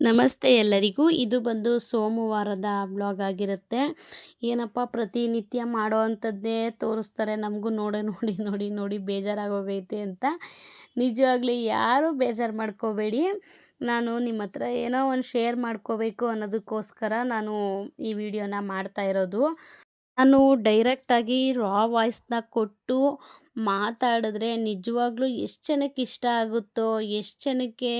ನಮಸ್ತೆ ಎಲ್ಲರಿಗೂ. ಇದು ಬಂದು ಸೋಮವಾರದ ಬ್ಲಾಗ್ ಆಗಿರುತ್ತೆ. ಏನಪ್ಪ, ಪ್ರತಿನಿತ್ಯ ಮಾಡೋ ಅಂಥದ್ದೇ ತೋರಿಸ್ತಾರೆ. ನಮಗೂ ನೋಡಿ ನೋಡಿ ನೋಡಿ ನೋಡಿ ಬೇಜಾರಾಗೋಗೈತೆ ಅಂತ. ನಿಜವಾಗ್ಲೂ ಯಾರೂ ಬೇಜಾರು ಮಾಡ್ಕೋಬೇಡಿ. ನಾನು ನಿಮ್ಮ ಹತ್ರ ಏನೋ ಒಂದು ಶೇರ್ ಮಾಡ್ಕೋಬೇಕು ಅನ್ನೋದಕ್ಕೋಸ್ಕರ ನಾನು ಈ ವಿಡಿಯೋನ ಮಾಡ್ತಾ ಇರೋದು. ನಾನು ಡೈರೆಕ್ಟಾಗಿ ರಾ ವಾಯ್ಸ್ನ ಕೊಟ್ಟು ಮಾತಾಡಿದ್ರೆ ನಿಜವಾಗ್ಲೂ ಎಷ್ಟು ಜನಕ್ಕೆ ಇಷ್ಟ ಆಗುತ್ತೋ, ಎಷ್ಟು ಜನಕ್ಕೆ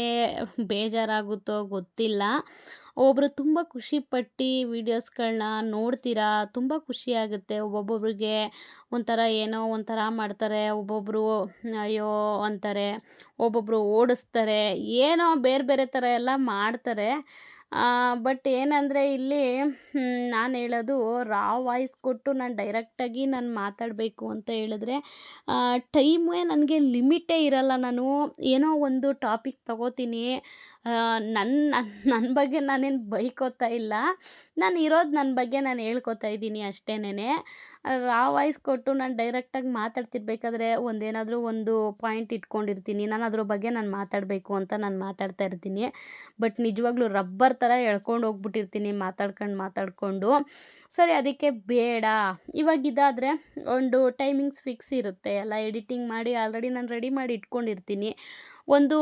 ಬೇಜಾರಾಗುತ್ತೋ ಗೊತ್ತಿಲ್ಲ. ಒಬ್ಬರು ತುಂಬ ಖುಷಿಪಟ್ಟು ವೀಡಿಯೋಸ್ಗಳನ್ನ ನೋಡ್ತೀರಾ? ತುಂಬ ಖುಷಿಯಾಗುತ್ತೆ ಒಬ್ಬೊಬ್ರಿಗೆ ಒಂಥರ ಏನೋ ಒಂಥರ ಮಾಡ್ತಾರೆ. ಒಬ್ಬೊಬ್ಬರು ಅಯ್ಯೋ ಅಂತಾರೆ. ಒಬ್ಬೊಬ್ಬರು ಓಡಿಸ್ತಾರೆ. ಏನೋ ಬೇರೆ ಬೇರೆ ಥರ ಎಲ್ಲ ಮಾಡ್ತಾರೆ. ಬಟ್ ಏನಂದರೆ ಇಲ್ಲಿ ನಾನು ಹೇಳೋದು ರಾ ವಾಯ್ಸ್ ಕೊಟ್ಟು ನಾನು ಡೈರೆಕ್ಟಾಗಿ ನಾನು ಮಾತಾಡಬೇಕು ಅಂತ ಹೇಳಿದ್ರೆ ಟೈಮೇ ನನಗೆ ಲಿಮಿಟೇ ಇರಲ್ಲ. ನಾನು ಏನೋ ಒಂದು ಟಾಪಿಕ್ ತಗೋತೀನಿ. ನನ್ನ ನನ್ನ ಬಗ್ಗೆ ನಾನೇನು ಬೈಕೋತಾ ಇಲ್ಲ. ನಾನು ಇರೋದು ನನ್ನ ಬಗ್ಗೆ ನಾನು ಹೇಳ್ಕೊತಾ ಇದ್ದೀನಿ ಅಷ್ಟೇನೆ ರಾ ವಾಯ್ಸ್ ಕೊಟ್ಟು ನಾನು ಡೈರೆಕ್ಟಾಗಿ ಮಾತಾಡ್ತಿರ್ಬೇಕಾದ್ರೆ ಒಂದೇನಾದರೂ ಒಂದು ಪಾಯಿಂಟ್ ಇಟ್ಕೊಂಡಿರ್ತೀನಿ. ನಾನು ಅದ್ರ ಬಗ್ಗೆ ನಾನು ಮಾತಾಡಬೇಕು ಅಂತ ನಾನು ಮಾತಾಡ್ತಾ ಇರ್ತೀನಿ. ಬಟ್ ನಿಜವಾಗ್ಲೂ ರಬ್ಬರ್ ಥರ ಎಳ್ಕೊಂಡು ಹೋಗ್ಬಿಟ್ಟಿರ್ತೀನಿ ಮಾತಾಡ್ಕೊಂಡು ಮಾತಾಡಿಕೊಂಡು. ಸರಿ, ಅದಕ್ಕೆ ಬೇಡ. ಇದಾದರೆ ಒಂದು ಟೈಮಿಂಗ್ಸ್ ಫಿಕ್ಸ್ ಇರುತ್ತೆ. ಎಲ್ಲ ಎಡಿಟಿಂಗ್ ಮಾಡಿ ಆಲ್ರೆಡಿ ನಾನು ರೆಡಿ ಮಾಡಿ ಇಟ್ಕೊಂಡಿರ್ತೀನಿ. ಒಂದು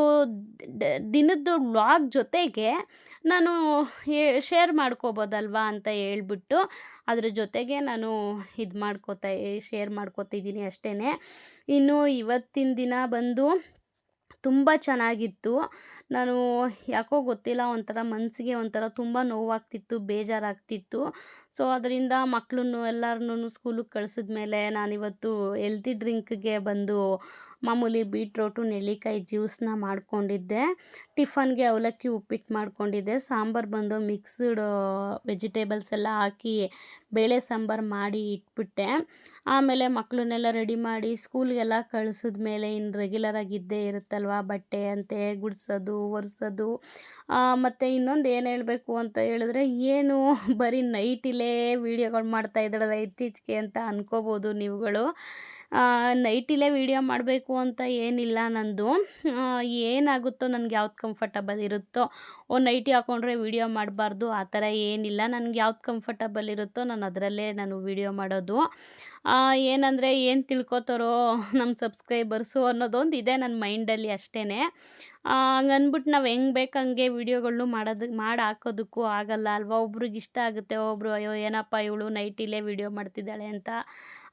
ದಿನದ್ದು ವ್ಲಾಗ್ ಜೊತೆಗೆ ನಾನು ಶೇರ್ ಮಾಡ್ಕೋಬೋದಲ್ವಾ ಅಂತ ಹೇಳ್ಬಿಟ್ಟು ಅದರ ಜೊತೆಗೆ ನಾನು ಇದು ಮಾಡ್ಕೋತಾ ಶೇರ್ ಮಾಡ್ಕೋತಿದ್ದೀನಿ ಅಷ್ಟೇ ಇನ್ನು ಇವತ್ತಿನ ದಿನ ಬಂದು ತುಂಬ ಚೆನ್ನಾಗಿತ್ತು. ನಾನು ಯಾಕೋ ಗೊತ್ತಿಲ್ಲ, ಒಂಥರ ಮನಸ್ಸಿಗೆ ಒಂಥರ ತುಂಬ ನೋವಾಗ್ತಿತ್ತು, ಬೇಜಾರಾಗ್ತಿತ್ತು. ಸೊ ಅದರಿಂದ ಮಕ್ಕಳನ್ನು ಎಲ್ಲರನ್ನೂ ಸ್ಕೂಲಿಗೆ ಕಳಿಸಿದ್ಮೇಲೆ ನಾನಿವತ್ತು ಎಲ್ತಿ ಡ್ರಿಂಕ್ಗೆ ಬಂದು ಮಾಮೂಲಿ ಬೀಟ್ರೋಟು, ನೆಲ್ಲಿಕಾಯಿ ಜ್ಯೂಸನ್ನ ಮಾಡ್ಕೊಂಡಿದ್ದೆ. ಟಿಫನ್ಗೆ ಅವಲಕ್ಕಿ ಉಪ್ಪಿಟ್ಟು ಮಾಡಿಕೊಂಡಿದ್ದೆ. ಸಾಂಬಾರು ಬಂದು ಮಿಕ್ಸ್ಡ್ ವೆಜಿಟೇಬಲ್ಸ್ ಎಲ್ಲ ಹಾಕಿ ಬೇಳೆ ಸಾಂಬಾರು ಮಾಡಿ ಇಟ್ಬಿಟ್ಟೆ. ಆಮೇಲೆ ಮಕ್ಕಳನ್ನೆಲ್ಲ ರೆಡಿ ಮಾಡಿ ಸ್ಕೂಲ್ಗೆಲ್ಲ ಕಳಿಸಿದ್ಮೇಲೆ ಇನ್ನು ರೆಗ್ಯುಲರಾಗಿ ಇದ್ದೇ ಇರುತ್ತಲ್ವ? ಬಟ್ಟೆ ಅಂತೆ ಗುಡಿಸೋದು ಒರೆಸೋದು. ಮತ್ತು ಇನ್ನೊಂದು ಏನು ಹೇಳಬೇಕು ಅಂತ ಹೇಳಿದ್ರೆ, ಏನು ಬರೀ ನೈಟಿಲೇ ವೀಡಿಯೋಗಳು ಮಾಡ್ತಾ ಇದ್ದಾಳಲ್ಲ ಇತ್ತೀಚೆಗೆ ಅಂತ ಅನ್ಕೋಬೋದು ನೀವುಗಳು. ನೈಟಿಲೇ ವೀಡಿಯೋ ಮಾಡಬೇಕು ಅಂತ ಏನಿಲ್ಲ ನಂದು. ಏನಾಗುತ್ತೋ ನನಗೆ ಯಾವ್ದು ಕಂಫರ್ಟಬಲ್ ಇರುತ್ತೋ, ಓ, ನೈಟಿ ಹಾಕ್ಕೊಂಡ್ರೆ ವೀಡಿಯೋ ಮಾಡಬಾರ್ದು, ಆ ಥರ ಏನಿಲ್ಲ. ನನಗೆ ಯಾವ್ದು ಕಂಫರ್ಟಬಲ್ ಇರುತ್ತೋ ನಾನು ಅದರಲ್ಲೇ ನಾನು ವೀಡಿಯೋ ಮಾಡೋದು. ಏನಂದರೆ ಏನು ತಿಳ್ಕೊತಾರೋ ನಮ್ಮ ಸಬ್ಸ್ಕ್ರೈಬರ್ಸು ಅನ್ನೋದೊಂದು ಇದೆ ನನ್ನ ಮೈಂಡಲ್ಲಿ ಅಷ್ಟೇ ಹಂಗನ್ಬಿಟ್ಟು ನಾವು ಹೆಂಗೆ ಬೇಕು ಹಂಗೆ ವೀಡಿಯೋಗಳ್ನು ಮಾಡೋದು ಮಾಡಿ ಹಾಕೋದಕ್ಕೂ ಆಗಲ್ಲ ಅಲ್ವಾ? ಒಬ್ರಿಗೆ ಇಷ್ಟ ಆಗುತ್ತೆ ಒಬ್ಬರು ಅಯ್ಯೋ ಏನಪ್ಪ ಇವಳು ನೈಟಿಲೇ ವೀಡಿಯೋ ಮಾಡ್ತಿದ್ದಾಳೆ ಅಂತ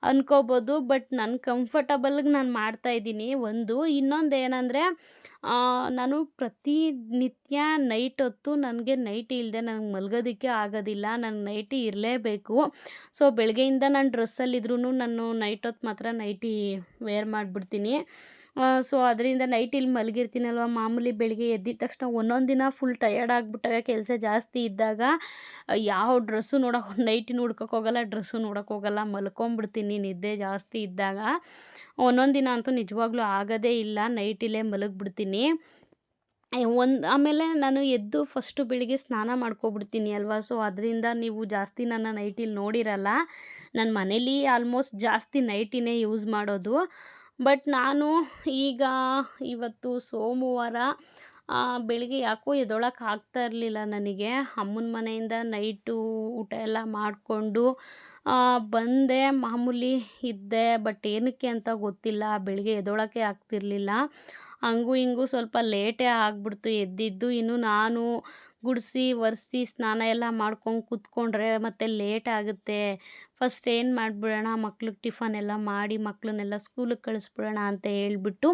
ಅನ್ಕೋಬೋದು. ಬಟ್ ನನ್ನ ಕಂಫರ್ಟಬಲ್ಗೆ ನಾನು ಮಾಡ್ತಾಯಿದ್ದೀನಿ ಒಂದು, ಇನ್ನೊಂದು ಏನಂದರೆ ನಾನು ಪ್ರತಿನಿತ್ಯ ನೈಟ್ ಹೊತ್ತು ನನಗೆ ನೈಟಿ ಇಲ್ಲದೆ ನನಗೆ ಮಲಗೋದಕ್ಕೆ ಆಗೋದಿಲ್ಲ. ನನಗೆ ನೈಟಿ ಇರಲೇಬೇಕು. ಸೊ ಬೆಳಗ್ಗೆಯಿಂದ ನಾನು ಡ್ರೆಸ್ಸಲ್ಲಿದ್ರೂ ನಾನು ನೈಟ್ ಹೊತ್ತು ಮಾತ್ರ ನೈಟಿ ವೇರ್ ಮಾಡಿಬಿಡ್ತೀನಿ. ಸೊ ಅದರಿಂದ ನೈಟ್ ಇಲ್ಲಿ ಮಲಗಿರ್ತೀನಲ್ವ? ಮಾಮೂಲಿ ಬೆಳಿಗ್ಗೆ ಎದ್ದಿದ ತಕ್ಷಣ ಒಂದೊಂದು ದಿನ ಫುಲ್ ಟಯರ್ಡ್ ಆಗಿಬಿಟ್ಟಾಗ ಕೆಲಸ ಜಾಸ್ತಿ ಇದ್ದಾಗ ಯಾವ ಡ್ರೆಸ್ಸು ನೋಡೋಕೆ ನೈಟಿನ ಹುಡ್ಕೋಕೆ ಹೋಗಲ್ಲ ಡ್ರೆಸ್ಸು ನೋಡೋಕೆ ಹೋಗಲ್ಲ, ಮಲ್ಕೊಂಬಿಡ್ತೀನಿ ನಿದ್ದೆ ಜಾಸ್ತಿ ಇದ್ದಾಗ. ಒಂದೊಂದು ದಿನ ಅಂತೂ ನಿಜವಾಗ್ಲೂ ಆಗೋದೇ ಇಲ್ಲ ನೈಟಿಲೇ ಮಲಗಿಬಿಡ್ತೀನಿ. ಒಂದು, ಆಮೇಲೆ ನಾನು ಎದ್ದು ಫಸ್ಟು ಬೆಳಿಗ್ಗೆ ಸ್ನಾನ ಮಾಡ್ಕೊಬಿಡ್ತೀನಿ ಅಲ್ವಾ? ಸೊ ಅದರಿಂದ ನೀವು ಜಾಸ್ತಿ ನನ್ನ ನೈಟಿಲಿ ನೋಡಿರಲ್ಲ ನನ್ನ ಮನೇಲಿ ಆಲ್ಮೋಸ್ಟ್ ಜಾಸ್ತಿ ನೈಟಿನೇ ಯೂಸ್ ಮಾಡೋದು. ಬಟ್ ನಾನು ಈಗ ಇವತ್ತು ಸೋಮವಾರ ಬೆಳಿಗ್ಗೆ ಯಾಕೋ ಎದೊಳಕ್ಕೆ ಆಗ್ತಾ ಇರಲಿಲ್ಲ ನನಗೆ. ಅಮ್ಮನ ಮನೆಯಿಂದ ನೈಟು ಊಟ ಎಲ್ಲ ಮಾಡಿಕೊಂಡು ಬಂದೆ, ಮಾಮೂಲಿ ಇದ್ದೆ ಬಟ್ ಏನಕ್ಕೆ ಅಂತ ಗೊತ್ತಿಲ್ಲ. ಬೆಳಿಗ್ಗೆ ಎದ್ದೊಳಕ್ಕೆ ಆಗ್ತಿರಲಿಲ್ಲ. ಹಂಗೂ ಹಿಂಗೂ ಸ್ವಲ್ಪ ಲೇಟೇ ಆಗಿಬಿಡ್ತು. ಎದ್ದಿದ್ದು ಇನ್ನು ನಾನು ಗುಡಿಸಿ, ಒರೆಸಿ, ಸ್ನಾನ ಎಲ್ಲ ಮಾಡ್ಕೊಂಡು ಕೂತ್ಕೊಂಡ್ರೆ ಮತ್ತೆ ಲೇಟ್ ಆಗುತ್ತೆ. ಫಸ್ಟ್ ಏನು ಮಾಡಿಬಿಡೋಣ? ಮಕ್ಳಿಗೆ ಟಿಫನ್ ಎಲ್ಲ ಮಾಡಿ ಮಕ್ಕಳನ್ನೆಲ್ಲ ಸ್ಕೂಲಿಗೆ ಕಳಿಸ್ಬಿಡೋಣ ಅಂತ ಹೇಳ್ಬಿಟ್ಟು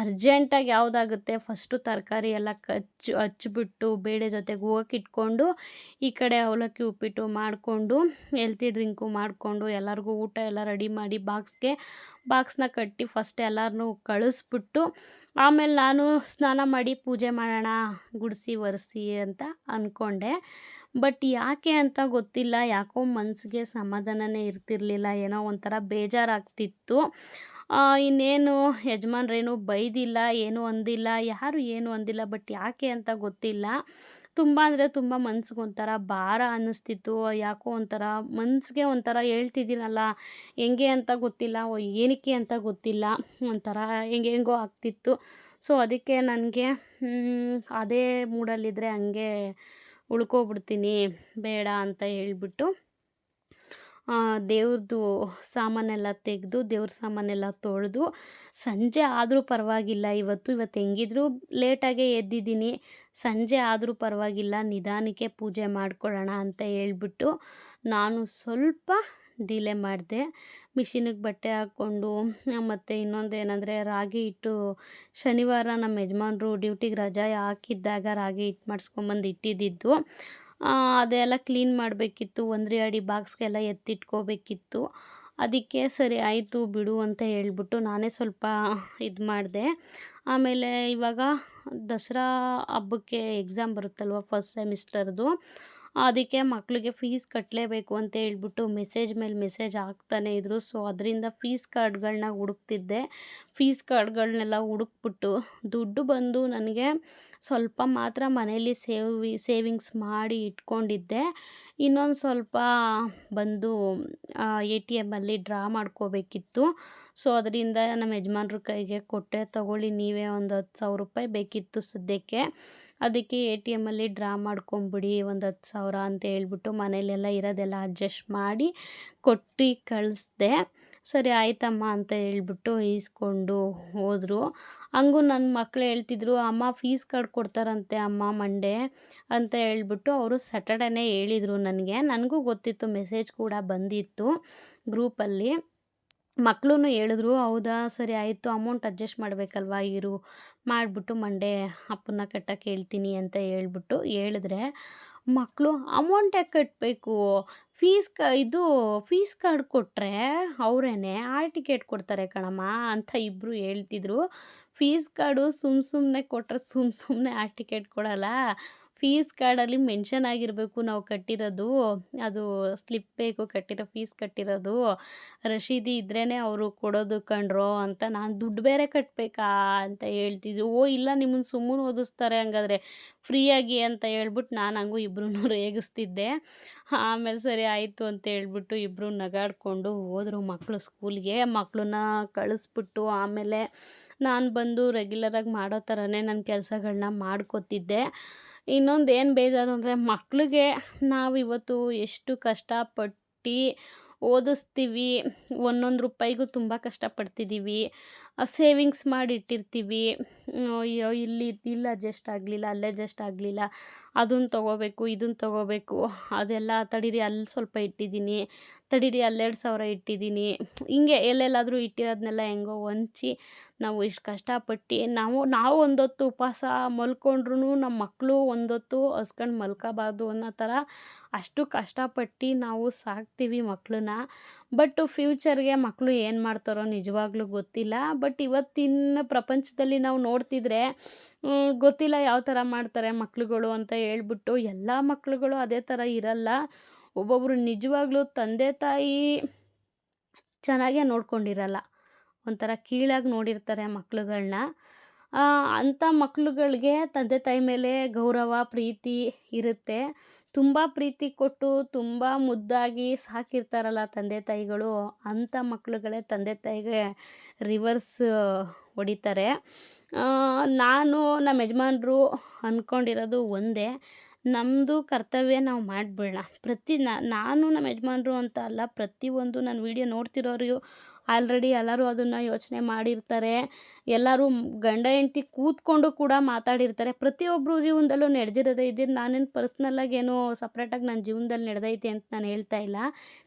ಅರ್ಜೆಂಟಾಗಿ ಯಾವುದಾಗುತ್ತೆ? ಫಸ್ಟು ತರಕಾರಿ ಎಲ್ಲ ಕಚ್ಚು ಹಚ್ಚಿಬಿಟ್ಟು ಬೇಳೆ ಜೊತೆಗೆ ಹೋಗಕ್ಕೆ ಇಟ್ಕೊಂಡು ಈ ಕಡೆ ಅವಲಕ್ಕಿ ಉಪ್ಪಿಟ್ಟು ಮಾಡಿಕೊಂಡು ಹೆಲ್ತಿ ಡ್ರಿಂಕು ಮಾಡಿಕೊಂಡು ಎಲ್ಲರಿಗೂ ಊಟ ಎಲ್ಲ ರೆಡಿ ಮಾಡಿ ಬಾಕ್ಸ್ಗೆ, ಬಾಕ್ಸ್ನ ಕಟ್ಟಿ ಫಸ್ಟ್ ಎಲ್ಲರನ್ನೂ ಕಳಿಸ್ಬಿಟ್ಟು ಆಮೇಲೆ ನಾನು ಸ್ನಾನ ಮಾಡಿ ಪೂಜೆ ಮಾಡೋಣ, ಗುಡಿಸಿ, ಒರೆಸಿ ಅಂತ ಅಂದ್ಕೊಂಡೆ ಬಟ್ ಯಾಕೆ ಅಂತ ಗೊತ್ತಿಲ್ಲ, ಯಾಕೋ ಮನಸ್ಸಿಗೆ ಸಮಾಧಾನನೇ ಇರ್ತಿರ್ಲಿಲ್ಲ, ಏನೋ ಒಂಥರ ಬೇಜಾರಾಗ್ತಿತ್ತು. ಇನ್ನೇನು ಯಜಮಾನ್ರೇನು ಬೈದಿಲ್ಲ, ಏನೂ ಅಂದಿಲ್ಲ, ಯಾರು ಏನು ಅಂದಿಲ್ಲ, ಬಟ್ ಯಾಕೆ ಅಂತ ಗೊತ್ತಿಲ್ಲ. ತುಂಬ ಅಂದರೆ ತುಂಬ ಮನ್ಸಿಗೆ ಒಂಥರ ಭಾರ ಅನ್ನಿಸ್ತಿತ್ತು. ಯಾಕೋ ಒಂಥರ ಮನಸ್ಸಿಗೆ ಒಂಥರ ಹೇಳ್ತಿದ್ದೀನಲ್ಲ, ಹೆಂಗೆ ಅಂತ ಗೊತ್ತಿಲ್ಲ, ಓ ಏನಕ್ಕೆ ಅಂತ ಗೊತ್ತಿಲ್ಲ, ಒಂಥರ ಹೆಂಗೆ ಹೆಂಗೋ ಆಗ್ತಿತ್ತು. ಸೊ ಅದಕ್ಕೆ ನನಗೆ ಅದೇ ಮೂಡಲ್ಲಿದ್ದರೆ ಹಂಗೆ ಉಳ್ಕೊಬಿಡ್ತೀನಿ, ಬೇಡ ಅಂತ ಹೇಳ್ಬಿಟ್ಟು ದೇವ್ರದ್ದು ಸಾಮಾನೆಲ್ಲ ತೆಗೆದು, ದೇವ್ರ ಸಾಮಾನೆಲ್ಲ ತೊಳೆದು, ಸಂಜೆ ಆದರೂ ಪರವಾಗಿಲ್ಲ. ಇವತ್ತು ಇವತ್ತು ಹೆಂಗಿದ್ರೂ ಲೇಟಾಗೆ ಎದ್ದಿದ್ದೀನಿ. ಸಂಜೆ ಆದರೂ ಪರವಾಗಿಲ್ಲ. ನಿಧಾನಕ್ಕೆ ಪೂಜೆ ಮಾಡ್ಕೊಳ್ಳೋಣ ಅಂತ ಹೇಳ್ಬಿಟ್ಟು ನಾನು ಸ್ವಲ್ಪ ಡಿಲೇ ಮಾಡಿದೆ. ಮಿಷಿನಿಗೆ ಬಟ್ಟೆ ಹಾಕ್ಕೊಂಡು, ಮತ್ತು ಇನ್ನೊಂದು ಏನಂದರೆ ರಾಗಿ ಹಿಟ್ಟು ಶನಿವಾರ ನಮ್ಮ ಯಜಮಾನ್ರು ಡ್ಯೂಟಿಗೆ ರಜಾ ಹಾಕಿದ್ದಾಗ ರಾಗಿ ಹಿಟ್ಟು ಮಾಡಿಸ್ಕೊಂಬಂದು ಇಟ್ಟಿದ್ದಿದ್ದು. ಅದೆಲ್ಲ ಕ್ಲೀನ್ ಮಾಡಬೇಕಿತ್ತು. ಒಂದ್ರೆ ಅಡಿ ಬಾಕ್ಸ್ಗೆಲ್ಲ ಎತ್ತಿಟ್ಕೋಬೇಕಿತ್ತು. ಅದಕ್ಕೆ ಸರಿ ಆಯಿತು ಬಿಡು ಅಂತ ಹೇಳ್ಬಿಟ್ಟು ನಾನೇ ಸ್ವಲ್ಪ ಇದು ಮಾಡಿದೆ. ಆಮೇಲೆ ಇವಾಗ ದಸರಾ ಹಬ್ಬಕ್ಕೆ ಎಕ್ಸಾಮ್ ಬರುತ್ತಲ್ವ ಫಸ್ಟ್ ಸೆಮಿಸ್ಟರ್ದು ಅದಕ್ಕೆ ಮಕ್ಕಳಿಗೆ ಫೀಸ್ ಕಟ್ಟಲೇಬೇಕು ಅಂತ ಹೇಳ್ಬಿಟ್ಟು ಮೆಸೇಜ್ ಮೇಲೆ ಮೆಸೇಜ್ ಹಾಕ್ತಾನೆ ಇದ್ದರು ಸೊ ಅದರಿಂದ ಫೀಸ್ ಕಾರ್ಡ್ಗಳನ್ನ ಹುಡುಕ್ತಿದ್ದೆ. ಫೀಸ್ ಕಾರ್ಡ್ಗಳನ್ನೆಲ್ಲ ಹುಡುಕ್ಬಿಟ್ಟು ದುಡ್ಡು ಬಂದು ನನಗೆ ಸ್ವಲ್ಪ ಮಾತ್ರ ಮನೇಲಿ ಸೇವಿ, ಸೇವಿಂಗ್ಸ್ ಮಾಡಿ ಇಟ್ಕೊಂಡಿದ್ದೆ. ಇನ್ನೊಂದು ಸ್ವಲ್ಪ ಬಂದು ಎ ಟಿ ಎಮ್ಮಲ್ಲಿ ಡ್ರಾ ಮಾಡ್ಕೋಬೇಕಿತ್ತು. ಸೊ ಅದರಿಂದ ನಮ್ಮ ಯಜಮಾನ್ರ ಕೈಗೆ ಕೊಟ್ಟೆ, ತಗೊಳ್ಳಿ ನೀವೇ ಒಂದು ಹತ್ತು ಸಾವಿರ ರೂಪಾಯಿ ಬೇಕಿತ್ತು ಸದ್ಯಕ್ಕೆ. ಅದಕ್ಕೆ ಎ ಟಿ ಎಮ್ಮಲ್ಲಿ ಡ್ರಾ ಮಾಡ್ಕೊಂಬಿಡಿ, ಒಂದು ಹತ್ತು ಸಾವಿರ ಅಂತ ಹೇಳ್ಬಿಟ್ಟು ಮನೇಲೆಲ್ಲ ಇರೋದೆಲ್ಲ ಅಡ್ಜಸ್ಟ್ ಮಾಡಿ ಕೊಟ್ಟು ಕಳಿಸ್ದೆ. ಸರಿ ಆಯ್ತಮ್ಮ ಅಂತ ಹೇಳ್ಬಿಟ್ಟು ಈಸ್ಕೊಂಡು ಹೋದರು. ಹಂಗೂ ನನ್ನ ಮಕ್ಕಳು ಹೇಳ್ತಿದ್ರು, ಅಮ್ಮ ಫೀಸ್ ಕಾರ್ಡ್ ಕೊಡ್ತಾರಂತೆ ಅಮ್ಮ ಮಂಡೇ ಅಂತ ಹೇಳ್ಬಿಟ್ಟು ಅವರು ಸ್ಯಾಟರ್ಡೇನೇ ಹೇಳಿದರು ನನಗೆ. ನನಗೂ ಗೊತ್ತಿತ್ತು ಮೆಸೇಜ್ ಕೂಡ ಬಂದಿತ್ತು ಗ್ರೂಪಲ್ಲಿ. ಮಕ್ಕಳು ಹೇಳಿದ್ರು, ಹೌದಾ, ಸರಿ ಆಯಿತು ಅಮೌಂಟ್ ಅಡ್ಜಸ್ಟ್ ಮಾಡಬೇಕಲ್ವಾ, ಇರು, ಮಾಡಿಬಿಟ್ಟು ಮಂಡೇ ಅಪ್ಪನ್ನ ಕಟ್ಟಕ್ಕೆ ಹೇಳ್ತೀನಿ ಅಂತ ಹೇಳ್ಬಿಟ್ಟು ಹೇಳಿದ್ರೆ ಮಕ್ಕಳು ಅಮೌಂಟ್ ಯಾಕೆ ಕಟ್ಟಬೇಕು ಫೀಸ್ ಕ, ಇದು ಫೀಸ್ ಕಾರ್ಡ್ ಕೊಟ್ಟರೆ ಅವರೇನೆ ಆರ್ ಟಿಕೆಟ್ ಕೊಡ್ತಾರೆ ಕಣಮ್ಮ ಅಂತ ಇಬ್ಬರು ಹೇಳ್ತಿದ್ರು. ಫೀಸ್ ಕಾರ್ಡು ಸುಮ್ಮ ಸುಮ್ಮನೆ ಕೊಟ್ಟರೆ ಸುಮ್ಮ ಸುಮ್ಮನೆ ಆರ್ ಟಿಕೆಟ್ ಕೊಡಲ್ಲ. ಫೀಸ್ ಕಾರ್ಡಲ್ಲಿ ಮೆನ್ಷನ್ ಆಗಿರಬೇಕು ನಾವು ಕಟ್ಟಿರೋದು. ಅದು ಸ್ಲಿಪ್ ಬೇಕು ಕಟ್ಟಿರೋ ಫೀಸ್ ಕಟ್ಟಿರೋದು. ರಶೀದಿ ಇದ್ರೇ ಅವರು ಕೊಡೋದು ಕಣ್ರೋ ಅಂತ ನಾನು ದುಡ್ಡು ಬೇರೆ ಕಟ್ಟಬೇಕಾ ಅಂತ ಹೇಳ್ತಿದ್ರು ಓ, ಇಲ್ಲ ನಿಮ್ಮನ್ನು ಸುಮ್ಮನೆ ಓದಿಸ್ತಾರೆ ಹಂಗಾದ್ರೆ. ಫ್ರೀಯಾಗಿ ಅಂತ ಹೇಳ್ಬಿಟ್ಟು ನಾನು ಹಂಗೂ ಇಬ್ಬರೂ ರೇಗಿಸ್ತಿದ್ದೆ. ಆಮೇಲೆ ಸರಿ ಆಯಿತು ಅಂತ ಹೇಳ್ಬಿಟ್ಟು ಇಬ್ಬರು ನಗಾಡಿಕೊಂಡು ಹೋದರು ಮಕ್ಕಳು ಸ್ಕೂಲ್ಗೆ. ಮಕ್ಕಳನ್ನ ಕಳಿಸ್ಬಿಟ್ಟು ಆಮೇಲೆ ನಾನು ಬಂದು ರೆಗ್ಯುಲರಾಗಿ ಮಾಡೋ ಥರನೇ ನನ್ನ ಕೆಲಸಗಳನ್ನ ಮಾಡ್ಕೊತಿದ್ದೆ. ಇನ್ನೊಂದು ಏನು ಬೇಜಾರು ಅಂದರೆ ಮಕ್ಕಳಿಗೆ ನಾವು ಇವತ್ತು ಎಷ್ಟು ಕಷ್ಟಪಟ್ಟು ಓದಿಸ್ತೀವಿ, ಒಂದೊಂದು ರೂಪಾಯಿಗೂ ತುಂಬ ಕಷ್ಟಪಡ್ತಿದ್ದೀವಿ ಸೇವಿಂಗ್ಸ್ ಮಾಡಿ ಇಟ್ಟಿರ್ತೀವಿ ಅಯ್ಯೋ, ಇಲ್ಲಿ ಇಲ್ಲಿ ಅಡ್ಜಸ್ಟ್ ಆಗಲಿಲ್ಲ, ಅಲ್ಲಿ ಅಡ್ಜಸ್ಟ್ ಆಗಲಿಲ್ಲ ಅದನ್ನು ತೊಗೋಬೇಕು ಇದನ್ನು ತೊಗೋಬೇಕು, ಅದೆಲ್ಲ ತಡೀರಿ, ಅಲ್ಲಿ ಸ್ವಲ್ಪ ಇಟ್ಟಿದ್ದೀನಿ, ತಡೀರಿ ಅಲ್ಲೆರಡು ಸಾವಿರ ಇಟ್ಟಿದ್ದೀನಿ. ಹಿಂಗೆ ಎಲ್ಲೆಲ್ಲಾದರೂ ಇಟ್ಟಿರೋದನ್ನೆಲ್ಲ ಹೆಂಗೋ ಹೊಂಚಿ ನಾವು ಇಷ್ಟು ಕಷ್ಟಪಟ್ಟು ನಾವು ನಾವು ಒಂದೊತ್ತು ಉಪವಾಸ ಮಲ್ಕೊಂಡ್ರೂ ನಮ್ಮ ಮಕ್ಕಳು ಒಂದೊತ್ತು ಹಸ್ಕೊಂಡು ಮಲ್ಕೋಬಾರ್ದು ಅನ್ನೋ ಥರ ಅಷ್ಟು ಕಷ್ಟಪಟ್ಟು ನಾವು ಸಾಕ್ತೀವಿ ಮಕ್ಕಳನ್ನ ಬಟ್ ಫ್ಯೂಚರ್ಗೆ ಮಕ್ಕಳು ಏನು ಮಾಡ್ತಾರೋ ನಿಜವಾಗ್ಲೂ ಗೊತ್ತಿಲ್ಲ. ಬಟ್ ಇವತ್ತಿನ ಪ್ರಪಂಚದಲ್ಲಿ ನಾವು ನೋಡ್ತಿದ್ರೆ ಗೊತ್ತಿಲ್ಲ ಯಾವ ಥರ ಮಾಡ್ತಾರೆ ಮಕ್ಕಳುಗಳು ಅಂತ ಹೇಳ್ಬಿಟ್ಟು ಎಲ್ಲ ಮಕ್ಕಳುಗಳು ಅದೇ ಥರ ಇರಲ್ಲ. ಒಬ್ಬೊಬ್ಬರು ನಿಜವಾಗ್ಲೂ ತಂದೆ ತಾಯಿ ಚೆನ್ನಾಗೇ ನೋಡ್ಕೊಂಡಿರಲ್ಲ. ಒಂಥರ ಕೀಳಾಗಿ ನೋಡಿರ್ತಾರೆ ಮಕ್ಕಳುಗಳನ್ನ ಅಂಥ ಮಕ್ಕಳುಗಳಿಗೆ ತಂದೆ ತಾಯಿ ಮೇಲೆ ಗೌರವ, ಪ್ರೀತಿ ಇರುತ್ತೆ. ತುಂಬ ಪ್ರೀತಿ ಕೊಟ್ಟು ತುಂಬ ಮುದ್ದಾಗಿ ಸಾಕಿರ್ತಾರಲ್ಲ ತಂದೆ ತಾಯಿಗಳು, ಅಂಥ ಮಕ್ಕಳುಗಳೇ ತಂದೆ ತಾಯಿಗೆ ರಿವರ್ಸ್ ಹೊಡಿತಾರೆ. ನಾನು ನಮ್ಮ ಯಜಮಾನ್ರು ಅಂದ್ಕೊಂಡಿರೋದು ಒಂದೇ ನಮ್ಮದು ಕರ್ತವ್ಯ ನಾವು ಮಾಡಿಬಿಡೋಣ. ಪ್ರತಿ ನಾನು ನಮ್ಮ ಯಜಮಾನ್ರು ಅಂತ ಅಲ್ಲ, ಪ್ರತಿಯೊಂದು ನಾನು ವೀಡಿಯೋ ನೋಡ್ತಿರೋರು ಆಲ್ರೆಡಿ ಎಲ್ಲರೂ ಅದನ್ನು ಯೋಚನೆ ಮಾಡಿರ್ತಾರೆ. ಎಲ್ಲರೂ ಗಂಡ ಹೆಂಡ್ತಿ ಕೂತ್ಕೊಂಡು ಕೂಡ ಮಾತಾಡಿರ್ತಾರೆ. ಪ್ರತಿಯೊಬ್ಬರು ಜೀವನದಲ್ಲೂ ನಡೆದಿರೋದೇ ಇದ್ದಿದ್ದು ನಾನೇನು ಪರ್ಸ್ನಲ್ಲಾಗಿ ಏನೋ ಸಪ್ರೇಟಾಗಿ ನನ್ನ ಜೀವನದಲ್ಲಿ ನಡೆದೈತೆ ಅಂತ ನಾನು ಹೇಳ್ತಾ ಇಲ್ಲ.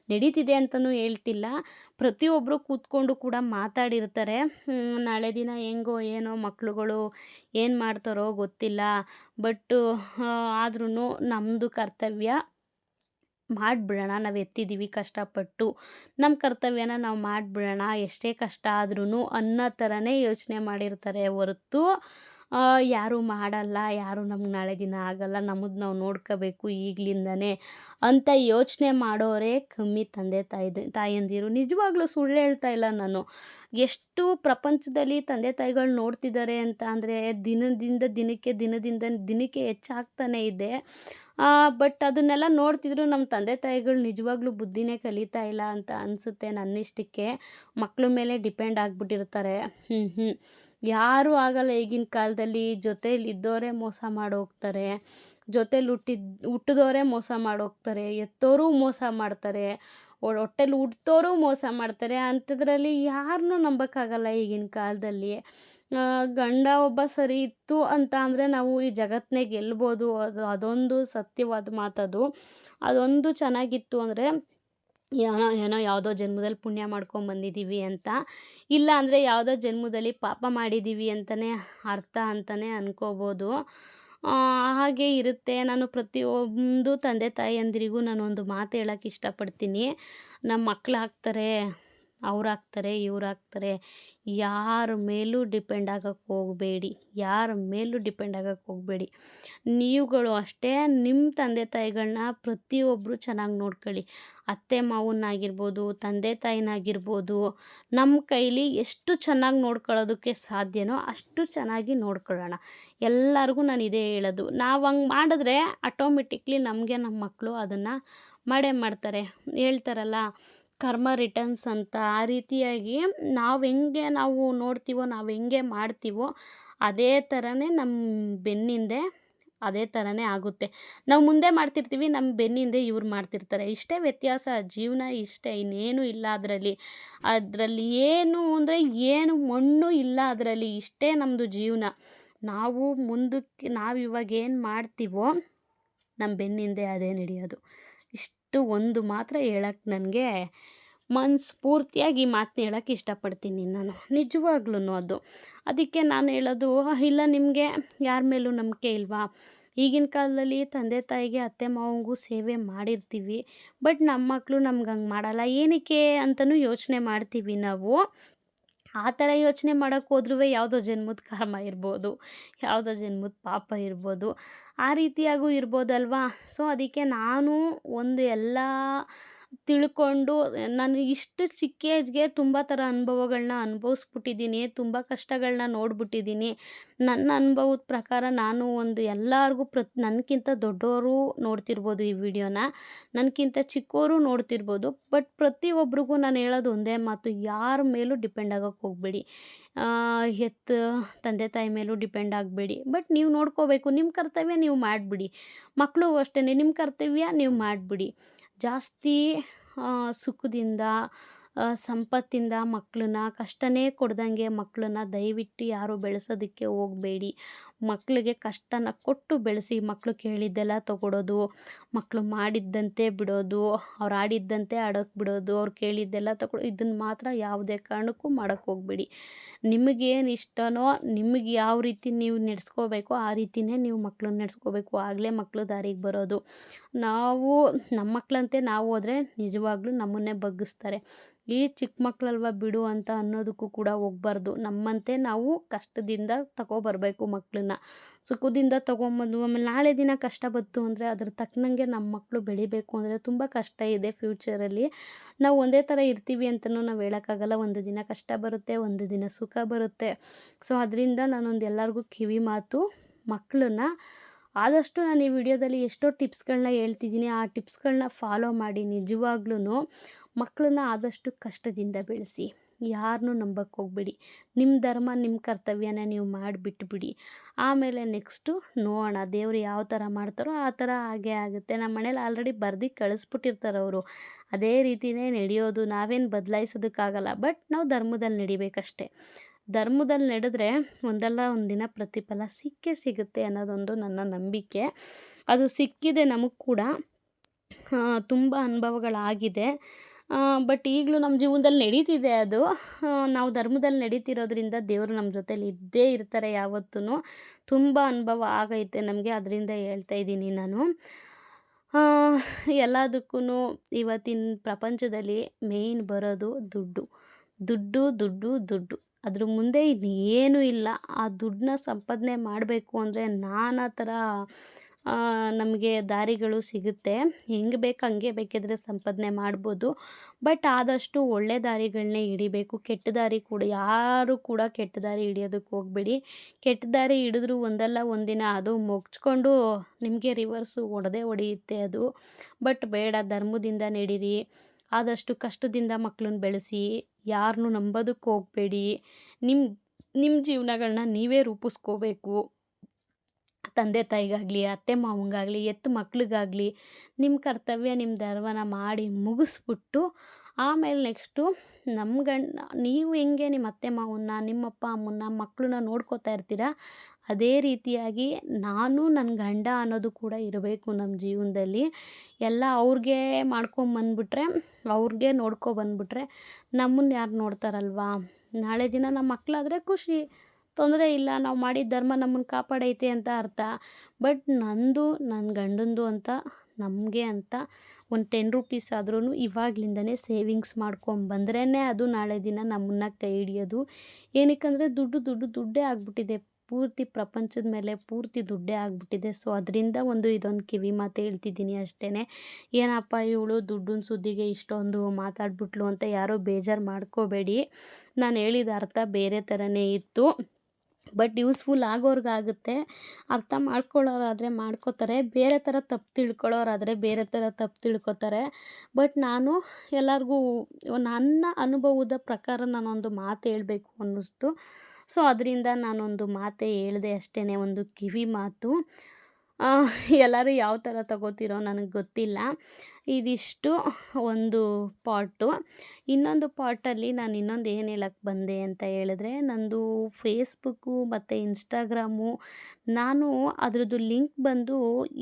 ನಡೀತಿದೆ ಅಂತಲೂ ಹೇಳ್ತಿಲ್ಲ. ಪ್ರತಿಯೊಬ್ಬರು ಕೂತ್ಕೊಂಡು ಕೂಡ ಮಾತಾಡಿರ್ತಾರೆ. ನಾಳೆ ದಿನ ಹೆಂಗೋ ಏನೋ ಮಕ್ಕಳುಗಳು ಏನು ಮಾಡ್ತಾರೋ ಗೊತ್ತಿಲ್ಲ. ಬಟ್ಟು ಆದ್ರೂ ನಮ್ಮದು ಕರ್ತವ್ಯ. ಮಾಡಿಬಿಡೋಣ, ನಾವು ಎತ್ತಿದ್ದೀವಿ ಕಷ್ಟಪಟ್ಟು. ನಮ್ಮ ಕರ್ತವ್ಯನ ನಾವು ಮಾಡಿಬಿಡೋಣ, ಎಷ್ಟೇ ಕಷ್ಟ ಆದ್ರೂ ಅನ್ನೋ ಥರನೇ ಯೋಚನೆ ಮಾಡಿರ್ತಾರೆ ಹೊರತು ಯಾರೂ ಮಾಡಲ್ಲ, ಯಾರೂ ನಮ್ಗೆ ನಾಳೆ ದಿನ ಆಗಲ್ಲ, ನಮ್ಮದು ನಾವು ನೋಡ್ಕೋಬೇಕು ಈಗಲಿಂದನೇ ಅಂತ ಯೋಚನೆ ಮಾಡೋರೇ ಕಮ್ಮಿ ತಂದೆ ತಾಯಿ ತಾಯಂದಿರು. ನಿಜವಾಗ್ಲೂ ಸುಳ್ಳು ಹೇಳ್ತಾ ಇಲ್ಲ ನಾನು. ಎಷ್ಟು ಪ್ರಪಂಚದಲ್ಲಿ ತಂದೆ ತಾಯಿಗಳು ನೋಡ್ತಿದ್ದಾರೆ ಅಂತ ಅಂದರೆ ದಿನದಿಂದ ದಿನಕ್ಕೆ ದಿನದಿಂದ ದಿನಕ್ಕೆ ಹೆಚ್ಚಾಗ್ತಾನೆ ಇದೆ. ಬಟ್ ಅದನ್ನೆಲ್ಲ ನೋಡ್ತಿದ್ರು ನಮ್ಮ ತಂದೆ ತಾಯಿಗಳು ನಿಜವಾಗ್ಲೂ ಬುದ್ಧಿನೇ ಕಲಿತಾ ಇಲ್ಲ ಅಂತ ಅನಿಸುತ್ತೆ ನನ್ನಿಷ್ಟಕ್ಕೆ. ಮಕ್ಕಳ ಮೇಲೆ ಡಿಪೆಂಡ್ ಆಗಿಬಿಟ್ಟಿರ್ತಾರೆ. ಹ್ಞೂ ಹ್ಞೂ ಯಾರೂ ಆಗಲ್ಲ ಈಗಿನ ಕಾಲದಲ್ಲಿ ಜೊತೇಲಿ ಇದ್ದವರೇ ಮೋಸ ಮಾಡೋಗ್ತಾರೆ ಜೊತೇಲಿ ಹುಟ್ಟಿದ ಹುಟ್ಟಿದವರೇ ಮೋಸ ಮಾಡೋಗ್ತಾರೆ ಎತ್ತೋರು ಮೋಸ ಮಾಡ್ತಾರೆ. ಹೊಟ್ಟೆಲಿ ಹುಟ್ತೋರು ಮೋಸ ಮಾಡ್ತಾರೆ. ಅಂಥದ್ರಲ್ಲಿ ಯಾರನ್ನೂ ನಂಬೋಕ್ಕಾಗಲ್ಲ ಈಗಿನ ಕಾಲದಲ್ಲಿ. ಗಂಡ ಒಬ್ಬ ಸರಿ ಇತ್ತು ಅಂತ ಅಂದರೆ ನಾವು ಈ ಜಗತ್ತನ್ನೇ ಗೆಲ್ಬೋದು. ಅದು, ಅದೊಂದು ಸತ್ಯವಾದ ಮಾತದು. ಅದೊಂದು ಚೆನ್ನಾಗಿತ್ತು ಅಂದರೆ ಏನೋ ಏನೋ ಯಾವುದೋ ಜನ್ಮದಲ್ಲಿ ಪುಣ್ಯ ಮಾಡ್ಕೊಂಬಂದಿದ್ದೀವಿ ಅಂತ. ಇಲ್ಲ ಅಂದರೆ ಯಾವುದೋ ಜನ್ಮದಲ್ಲಿ ಪಾಪ ಮಾಡಿದ್ದೀವಿ ಅಂತಲೇ ಅರ್ಥ ಅಂತಲೇ ಅನ್ಕೋಬೋದು. ಹಾಗೆ ಇರುತ್ತೆ. ನಾನು ಪ್ರತಿಯೊಂದು ತಂದೆ ತಾಯಂದಿರಿಗೂ ನಾನೊಂದು ಮಾತು ಹೇಳೋಕೆ ಇಷ್ಟಪಡ್ತೀನಿ. ನಮ್ಮ ಮಕ್ಳು ಆಗ್ತಾರೆ ಅವ್ರು ಹಾಕ್ತಾರೆ ಇವ್ರು ಹಾಕ್ತಾರೆ ಯಾರ ಮೇಲೂ ಡಿಪೆಂಡ್ ಆಗಕ್ಕೆ ಹೋಗಬೇಡಿ. ಯಾರ ಮೇಲೂ ಡಿಪೆಂಡ್ ಆಗಕ್ಕೆ ಹೋಗಬೇಡಿ. ನೀವುಗಳು ಅಷ್ಟೇ ನಿಮ್ಮ ತಂದೆ ತಾಯಿಗಳನ್ನ ಪ್ರತಿಯೊಬ್ಬರು ಚೆನ್ನಾಗಿ ನೋಡ್ಕೊಳ್ಳಿ. ಅತ್ತೆ ಮಾವನ್ನಾಗಿರ್ಬೋದು ತಂದೆ ತಾಯಿನಾಗಿರ್ಬೋದು, ನಮ್ಮ ಕೈಲಿ ಎಷ್ಟು ಚೆನ್ನಾಗಿ ನೋಡ್ಕೊಳ್ಳೋದಕ್ಕೆ ಸಾಧ್ಯನೋ ಅಷ್ಟು ಚೆನ್ನಾಗಿ ನೋಡ್ಕೊಳ್ಳೋಣ. ಎಲ್ಲರಿಗೂ ನಾನು ಇದೇ ಹೇಳೋದು. ನಾವು ಹಂಗೆ ಮಾಡಿದ್ರೆ ಆಟೋಮೆಟಿಕ್ಲಿ ನಮಗೆ ನಮ್ಮ ಮಕ್ಕಳು ಅದನ್ನು ಮಾಡೇ ಮಾಡ್ತಾರೆ. ಹೇಳ್ತಾರಲ್ಲ ಕರ್ಮ ರಿಟರ್ನ್ಸ್ ಅಂತ ಆ ರೀತಿಯಾಗಿ ನಾವು ಹೆಂಗೆ ನಾವು ನೋಡ್ತೀವೋ, ನಾವು ಹೆಂಗೆ ಮಾಡ್ತೀವೋ ಅದೇ ಥರನೇ ನಮ್ಮ ಬೆನ್ನಿಂದೆ ಅದೇ ಥರನೇ ಆಗುತ್ತೆ. ನಾವು ಮುಂದೆ ಮಾಡ್ತಿರ್ತೀವಿ ನಮ್ಮ ಬೆನ್ನಿಂದೆ ಇವ್ರು ಮಾಡ್ತಿರ್ತಾರೆ. ಇಷ್ಟೇ ವ್ಯತ್ಯಾಸ, ಜೀವನ ಇಷ್ಟೇ, ಇನ್ನೇನು ಇಲ್ಲ ಅದರಲ್ಲಿ. ಅದರಲ್ಲಿ ಏನು ಅಂದರೆ ಏನು ಮಣ್ಣು ಇಲ್ಲ ಅದರಲ್ಲಿ, ಇಷ್ಟೇ ನಮ್ಮದು ಜೀವನ. ನಾವು ಮುಂದಕ್ಕೆ, ನಾವು ಇವಾಗ ಏನು ಮಾಡ್ತೀವೋ ನಮ್ಮ ಬೆನ್ನಿಂದೆ ಅದೇ ನಡೆಯೋದು. ಇಷ್ಟು ಒಂದು ಮಾತ್ರ ಹೇಳಕ್ಕೆ ನನಗೆ ಮನಸ್ಫೂರ್ತಿಯಾಗಿ ಮಾತನ್ನ ಹೇಳಕ್ಕೆ ಇಷ್ಟಪಡ್ತೀನಿ ನಾನು. ನಿಜವಾಗ್ಲೂ ಅದು. ಅದಕ್ಕೆ ನಾನು ಹೇಳೋದು ಇಲ್ಲ ನಿಮಗೆ ಯಾರ ಮೇಲೂ ನಂಬಿಕೆ ಇಲ್ವಾ? ಈಗಿನ ಕಾಲದಲ್ಲಿ ತಂದೆ ತಾಯಿಗೆ ಅತ್ತೆ ಮಾವಂಗೂ ಸೇವೆ ಮಾಡಿರ್ತೀವಿ, ಬಟ್ ನಮ್ಮ ಮಕ್ಕಳು ನಮ್ಗೆ ಹಂಗೆ ಮಾಡಲ್ಲ. ಏನಕ್ಕೆ ಅಂತಲೂ ಯೋಚನೆ ಮಾಡ್ತೀವಿ ನಾವು. ಆ ಥರ ಯೋಚನೆ ಮಾಡೋಕ್ಕೆ ಹೋದ್ರೂ ಯಾವುದೋ ಜನ್ಮದ ಕರ್ಮ ಇರ್ಬೋದು, ಯಾವುದೋ ಜನ್ಮದ ಪಾಪ ಇರ್ಬೋದು. ಆ ರೀತಿಯಾಗೂ ಇರ್ಬೋದಲ್ವಾ? ಸೊ ಅದಕ್ಕೆ ನಾನು ಒಂದು ಎಲ್ಲ ತಿಳ್ಕೊಂಡು, ನಾನು ಇಷ್ಟು ಚಿಕ್ಕ ಏಜ್ಗೆ ತುಂಬ ಥರ ಅನುಭವಗಳನ್ನ ಅನುಭವಿಸ್ಬಿಟ್ಟಿದ್ದೀನಿ, ತುಂಬ ಕಷ್ಟಗಳನ್ನ ನೋಡ್ಬಿಟ್ಟಿದ್ದೀನಿ. ನನ್ನ ಅನುಭವದ ಪ್ರಕಾರ ನಾನು ಒಂದು ಎಲ್ಲರಿಗೂ ಪ್ರ ನನಗಿಂತ ದೊಡ್ಡವರು ನೋಡ್ತಿರ್ಬೋದು ಈ ವಿಡಿಯೋನ ನನಗಿಂತ ಚಿಕ್ಕವರು ನೋಡ್ತಿರ್ಬೋದು, ಬಟ್ ಪ್ರತಿಯೊಬ್ಬರಿಗೂ ನಾನು ಹೇಳೋದು ಒಂದೇ ಮಾತು, ಯಾರ ಮೇಲೂ ಡಿಪೆಂಡ್ ಆಗೋಕ್ಕೆ ಹೋಗಬೇಡಿ. ಎತ್ತು ತಂದೆ ತಾಯಿ ಮೇಲೂ ಡಿಪೆಂಡ್ ಆಗಬೇಡಿ. ಬಟ್ ನೀವು ನೋಡ್ಕೋಬೇಕು, ನಿಮ್ಮ ಕರ್ತವ್ಯ ನೀವು ಮಾಡಿಬಿಡಿ. ಮಕ್ಕಳು ಅಷ್ಟೇ ನಿಮ್ಮ ಕರ್ತವ್ಯ ನೀವು ಮಾಡಿಬಿಡಿ. ಜಾಸ್ತಿ ಸುಖದಿಂದ ಸಂಪತ್ತಿಂದ ಮಕ್ಕಳನ್ನ ಕಷ್ಟನೇ ಕೊಡ್ದಂಗೆ ಮಕ್ಕಳನ್ನ ದಯವಿಟ್ಟು ಯಾರೂ ಬೆಳೆಸೋದಕ್ಕೆ ಹೋಗಬೇಡಿ. ಮಕ್ಕಳಿಗೆ ಕಷ್ಟನ ಕೊಟ್ಟು ಬೆಳೆಸಿ ಮಕ್ಕಳು ಕೇಳಿದ್ದೆಲ್ಲ ತೊಗೊಡೋದು ಮಕ್ಕಳು ಮಾಡಿದ್ದಂತೆ ಬಿಡೋದು, ಅವ್ರು ಆಡಿದ್ದಂತೆ ಆಡೋಕ್ಕೆ ಬಿಡೋದು, ಅವ್ರು ಕೇಳಿದ್ದೆಲ್ಲ ತಗೊ ಇದನ್ನು ಮಾತ್ರ ಯಾವುದೇ ಕಾರಣಕ್ಕೂ ಮಾಡೋಕ್ಕೆ ಹೋಗಬೇಡಿ. ನಿಮಗೇನು ಇಷ್ಟನೋ, ನಿಮಗೆ ಯಾವ ರೀತಿ ನೀವು ನಡೆಸ್ಕೋಬೇಕೋ, ಆ ರೀತಿಯೇ ನೀವು ಮಕ್ಕಳನ್ನ ನಡೆಸ್ಕೋಬೇಕು. ಆಗಲೇ ಮಕ್ಕಳು ದಾರಿಗೆ ಬರೋದು. ನಾವು ನಮ್ಮ ಮಕ್ಕಳಂತೆ ನಾವು ಹೋದರೆ ನಿಜವಾಗ್ಲೂ ನಮ್ಮನ್ನೇ ಬಗ್ಗಿಸ್ತಾರೆ. ಈ ಚಿಕ್ಕ ಮಕ್ಕಳಲ್ವ ಬಿಡು ಅಂತ ಅನ್ನೋದಕ್ಕೂ ಕೂಡ ಹೋಗ್ಬಾರ್ದು. ನಮ್ಮಂತೆ ನಾವು ಕಷ್ಟದಿಂದ ತಗೊಬರ್ಬೇಕು ಮಕ್ಕಳನ್ನ ಸುಖದಿಂದ ತಗೊಂಬಂದು, ಆಮೇಲೆ ನಾಳೆ ದಿನ ಕಷ್ಟ ಬಂತು ಅಂದರೆ ಅದ್ರ ತಕ್ಕನಂಗೆ ನಮ್ಮ ಮಕ್ಕಳು ಬೆಳಿಬೇಕು ಅಂದರೆ ತುಂಬ ಕಷ್ಟ ಇದೆ ಫ್ಯೂಚರಲ್ಲಿ ನಾವು ಒಂದೇ ಥರ ಇರ್ತೀವಿ ಅಂತಲೂ ನಾವು ಹೇಳೋಕ್ಕಾಗಲ್ಲ. ಒಂದು ದಿನ ಕಷ್ಟ ಬರುತ್ತೆ, ಒಂದು ದಿನ ಸುಖ ಬರುತ್ತೆ. ಸೊ ಅದರಿಂದ ನಾನೊಂದು ಎಲ್ಲರಿಗೂ ಕಿವಿ ಮಾತು ಮಕ್ಕಳನ್ನ ಆದಷ್ಟು ನಾನು ಈ ವಿಡಿಯೋದಲ್ಲಿ ಎಷ್ಟೋ ಟಿಪ್ಸ್ಗಳನ್ನ ಹೇಳ್ತಿದ್ದೀನಿ. ಆ ಟಿಪ್ಸ್ಗಳನ್ನ ಫಾಲೋ ಮಾಡಿ ನಿಜವಾಗ್ಲೂ ಮಕ್ಕಳನ್ನ ಆದಷ್ಟು ಕಷ್ಟದಿಂದ ಬೆಳೆಸಿ. ಯಾರನ್ನೂ ನಂಬಕ್ಕೆ ಹೋಗ್ಬೇಡಿ. ನಿಮ್ಮ ಧರ್ಮ ನಿಮ್ಮ ಕರ್ತವ್ಯನ ನೀವು ಮಾಡಿಬಿಟ್ಬಿಡಿ. ಆಮೇಲೆ ನೆಕ್ಸ್ಟು ನೋಡೋಣ ದೇವರು ಯಾವ ಥರ ಮಾಡ್ತಾರೋ ಆ ಥರ ಹಾಗೆ ಆಗುತ್ತೆ. ನಮ್ಮ ಮನೇಲಿ ಆಲ್ರೆಡಿ ಬರ್ದು ಕಳಿಸ್ಬಿಟ್ಟಿರ್ತಾರೆ ಅವರು. ಅದೇ ರೀತಿಯೇ ನಡೆಯೋದು. ನಾವೇನು ಬದಲಾಯಿಸೋದಕ್ಕಾಗಲ್ಲ. ಬಟ್ ನಾವು ಧರ್ಮದಲ್ಲಿ ನಡಿಬೇಕಷ್ಟೇ. ಧರ್ಮದಲ್ಲಿ ನಡೆದ್ರೆ ಒಂದಲ್ಲ ಒಂದು ದಿನ ಪ್ರತಿಫಲ ಸಿಕ್ಕೇ ಸಿಗುತ್ತೆ ಅನ್ನೋದೊಂದು ನನ್ನ ನಂಬಿಕೆ. ಅದು ಸಿಕ್ಕಿದೆ ನಮಗೆ ಕೂಡ. ತುಂಬ ಅನುಭವಗಳಾಗಿದೆ. ಬಟ್ ಈಗಲೂ ನಮ್ಮ ಜೀವನದಲ್ಲಿ ನಡೀತಿದೆ ಅದು. ನಾವು ಧರ್ಮದಲ್ಲಿ ನಡೀತಿರೋದ್ರಿಂದ ದೇವರು ನಮ್ಮ ಜೊತೇಲಿ ಇದ್ದೇ ಇರ್ತಾರೆ ಯಾವತ್ತೂ ತುಂಬ ಅನುಭವ ಆಗೈತೆ ನಮಗೆ, ಅದರಿಂದ ಹೇಳ್ತಾ ಇದ್ದೀನಿ ನಾನು. ಎಲ್ಲದಕ್ಕೂ ಇವತ್ತಿನ ಪ್ರಪಂಚದಲ್ಲಿ ಮೇಯ್ನ್ ಬರೋದು ದುಡ್ಡು. ದುಡ್ಡು ದುಡ್ಡು ದುಡ್ಡು. ಅದ್ರ ಮುಂದೆ ಇನ್ನೇನು ಇಲ್ಲ. ಆ ದುಡ್ಡನ್ನ ಸಂಪಾದನೆ ಮಾಡಬೇಕು ಅಂದರೆ ನಾನಾ ಥರ ನಮಗೆ ದಾರಿಗಳು ಸಿಗುತ್ತೆ. ಹೆಂಗೆ ಬೇಕು ಹಂಗೆ ಬೇಕಿದ್ರೆ ಸಂಪಾದನೆ ಮಾಡ್ಬೋದು. ಬಟ್ ಆದಷ್ಟು ಒಳ್ಳೆ ದಾರಿಗಳನ್ನೇ ಹಿಡಿಬೇಕು. ಕೆಟ್ಟ ದಾರಿ ಕೂಡ, ಯಾರು ಕೂಡ ಕೆಟ್ಟ ದಾರಿ ಹಿಡಿಯೋದಕ್ಕೆ ಹೋಗಬೇಡಿ. ಕೆಟ್ಟ ದಾರಿ ಹಿಡಿದ್ರು ಒಂದಲ್ಲ ಒಂದಿನ ಅದು ಮುಗ್ಚ್ಕೊಂಡು ನಿಮಗೆ ರಿವರ್ಸು ಹೊಡೆದೇ ಹೊಡೆಯುತ್ತೆ ಅದು. ಬಟ್ ಬೇಡ, ಧರ್ಮದಿಂದ ನಡೀರಿ. ಆದಷ್ಟು ಕಷ್ಟದಿಂದ ಮಕ್ಕಳನ್ನ ಬೆಳೆಸಿ. ಯಾರನ್ನೂ ನಂಬೋದಕ್ಕೆ ಹೋಗಬೇಡಿ. ನಿಮ್ಮ ನಿಮ್ಮ ಜೀವನಗಳನ್ನ ನೀವೇ ರೂಪಿಸ್ಕೋಬೇಕು. ತಂದೆ ತಾಯಿಗಾಗಲಿ, ಅತ್ತೆ ಮಾವಂಗಾಗಲಿ, ಎತ್ತು ಮಕ್ಳಿಗಾಗಲಿ ನಿಮ್ಮ ಕರ್ತವ್ಯ ನಿಮ್ಮ ಧರ್ಮನ ಮಾಡಿ ಮುಗಿಸ್ಬಿಟ್ಟು ಆಮೇಲೆ ನೆಕ್ಸ್ಟು ನಮ್ಮ ಗಂಡ, ನೀವು ಹೆಂಗೆ ನಿಮ್ಮ ಅತ್ತೆ ಮಾವನ್ನ ನಿಮ್ಮ ಅಪ್ಪ ಅಮ್ಮನ್ನ ಮಕ್ಕಳನ್ನ ನೋಡ್ಕೋತಾ ಇರ್ತೀರ, ಅದೇ ರೀತಿಯಾಗಿ ನಾನು ನನ್ನ ಗಂಡ ಅನ್ನೋದು ಕೂಡ ಇರಬೇಕು ನಮ್ಮ ಜೀವನದಲ್ಲಿ. ಎಲ್ಲ ಅವ್ರಿಗೆ ಮಾಡ್ಕೊಂಬಂದ್ಬಿಟ್ರೆ, ಅವ್ರಿಗೆ ನೋಡ್ಕೊಬಂದ್ಬಿಟ್ರೆ ನಮ್ಮನ್ನು ನಮ್ಮನ್ನ ಯಾರು ನೋಡ್ತಾರಲ್ವಾ? ನಾಳೆ ದಿನ ನಮ್ಮ ಮಕ್ಕಳಾದ್ರೆ ಖುಷಿ. ತೊಂದರೆ ಇಲ್ಲ, ನಾವು ಮಾಡಿದ ಧರ್ಮ ನಮ್ಮನ್ನು ಕಾಪಾಡೈತೆ ಅಂತ ಅರ್ಥ. ಬಟ್ ನಂದು ನನ್ನ ಗಂಡಂದು ಅಂತ, ನಮಗೆ ಅಂತ ಒಂದು ಟೆನ್ ರುಪೀಸ್ ಆದ್ರೂ ಇವಾಗ್ಲಿಂದನೇ ಸೇವಿಂಗ್ಸ್ ಮಾಡ್ಕೊಂಬಂದ್ರೇ ಅದು ನಾಳೆ ದಿನ ನಮ್ಮನ್ನ ಕೈ ಹಿಡಿಯೋದು. ಏನಕ್ಕಂದರೆ ದುಡ್ಡು ದುಡ್ಡು, ದುಡ್ಡೇ ಆಗಿಬಿಟ್ಟಿದೆ. ಪೂರ್ತಿ ಪ್ರಪಂಚದ ಮೇಲೆ ಪೂರ್ತಿ ದುಡ್ಡೇ ಆಗಿಬಿಟ್ಟಿದೆ. ಸೊ ಅದರಿಂದ ಒಂದು ಇದೊಂದು ಕಿವಿ ಮಾತು ಹೇಳ್ತಿದ್ದೀನಿ ಅಷ್ಟೇ ಏನಪ್ಪ ಇವಳು ದುಡ್ಡಿನ ಸುದ್ದಿಗೆ ಇಷ್ಟೊಂದು ಮಾತಾಡ್ಬಿಟ್ಲು ಅಂತ ಯಾರೋ ಬೇಜಾರು ಮಾಡ್ಕೋಬೇಡಿ. ನಾನು ಹೇಳಿದ ಅರ್ಥ ಬೇರೆ ಥರನೇ ಇತ್ತು. ಬಟ್ ಯೂಸ್ಫುಲ್ ಆಗೋರ್ಗಾಗುತ್ತೆ. ಅರ್ಥ ಮಾಡ್ಕೊಳ್ಳೋರಾದರೆ ಮಾಡ್ಕೋತಾರೆ. ಬೇರೆ ಥರ ತಪ್ಪು ತಿಳ್ಕೊಳ್ಳೋರಾದರೆ ಬೇರೆ ಥರ ತಪ್ಪು ತಿಳ್ಕೊತಾರೆ. ಬಟ್ ನಾನು ಎಲ್ಲರಿಗೂ ನನ್ನ ಅನುಭವದ ಪ್ರಕಾರ ನಾನೊಂದು ಮಾತು ಹೇಳಬೇಕು ಅನ್ನಿಸ್ತು. ಸೊ, ಅದರಿಂದ ನಾನೊಂದು ಮಾತೇ ಹೇಳಿದೆ ಅಷ್ಟೇ ಒಂದು ಕಿವಿ ಮಾತು. ಎಲ್ಲರೂ ಯಾವ ಥರ ತಗೋತಿರೋ ನನಗೆ ಗೊತ್ತಿಲ್ಲ. ಇದಿಷ್ಟು ಒಂದು ಪಾಟು. ಇನ್ನೊಂದು ಪಾಟಲ್ಲಿ ನಾನು ಇನ್ನೊಂದು ಏನು ಹೇಳಕ್ಕೆ ಬಂದೆ ಅಂತ ಹೇಳಿದ್ರೆ, ನಂದು ಫೇಸ್ಬುಕ್ಕು ಮತ್ತು ಇನ್ಸ್ಟಾಗ್ರಾಮು ನಾನು ಅದರದ್ದು ಲಿಂಕ್ ಬಂದು